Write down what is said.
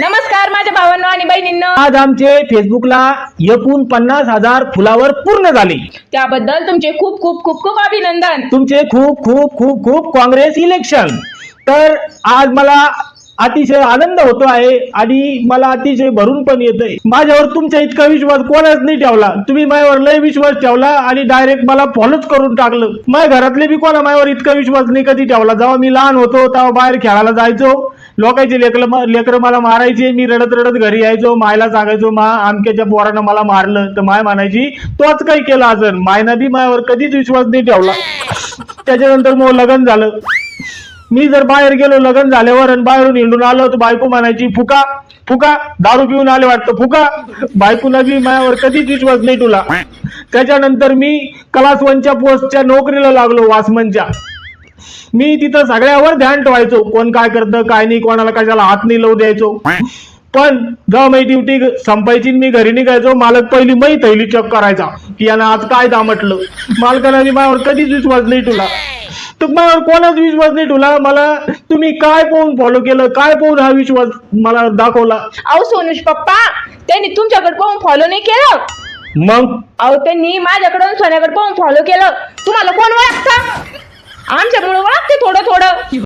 नमस्कार माझ्या भावांनो आणि बहिणींनो. आज आमचे फेसबुकला एकूण पन्नास हजार फुलावर पूर्ण झाले. त्याबद्दल तुमचे खूप खूप खूप खूप अभिनंदन. तुमचे खूप खूप खूप खूप काँग्रेस इलेक्शन. तर आज मला अतिशय आनंद होतो आहे आणि मला अतिशय भरून पण येतंय. माझ्यावर तुमचा इतका विश्वास कोणाच नाही ठेवला. तुम्ही माझ्यावर लय विश्वास ठेवला आणि डायरेक्ट मला फॉलोच करून टाकलं. माझ्या घरातले बी कोणा माझ्यावर इतका विश्वास नाही कधी ठेवला. जेव्हा मी लहान होतो तेव्हा बाहेर खेळायला जायचो. लोकांचे लेकर लेकरं मला मारायचे मी रडत रडत घरी यायचो मायला सांगायचो मा आमक्याच्या पोरानं मला मारलं. तर माय म्हणायची तोच काही केला असेल मायनं बी मायावर कधीच विश्वास नाही ठेवला. त्याच्यानंतर मग लग्न झालं. मी जर बाहेर गेलो लग्न झाल्यावर आणि बाहेरून हिंडून आलो तर बायको म्हणायची फुका फुका दारू पिऊन आले वाटतं फुका. बायकोला बी मायावर कधीच विश्वास नाही तुला त्याच्यानंतर मी क्लास वनच्या पोस्टच्या नोकरीला लागलो वासमनच्या मी तिथं सगळ्यावर ध्यान ठेवायचो. कोण काय करतं काय नाही कोणाला कशाला हात नाही लावू द्यायचो. पण जेव्हा माझी ड्युटी संपायची मी घरी निघायचो. मालक पहिली मै थैली चेक करायचा की यानं आज काय दामटलं. मालकाला बी माझ्यावर कधीच विश्वास नाही तुला तर माझ्यावर कोणाच विश्वास नाही तुला मला तुम्ही काय पाहून फॉलो केलं काय पाहून हा विश्वास मला दाखवला? अहो सोनुष पप्पा त्यांनी तुमच्याकडे पाहून फॉलो नाही केलं? मग? अहो त्यांनी माझ्याकडून सोन्याकडे पाहून फॉलो केलं. तुम्हाला कोण ओळखतं? आमच्यामुळे ओळखते थोडं थोडं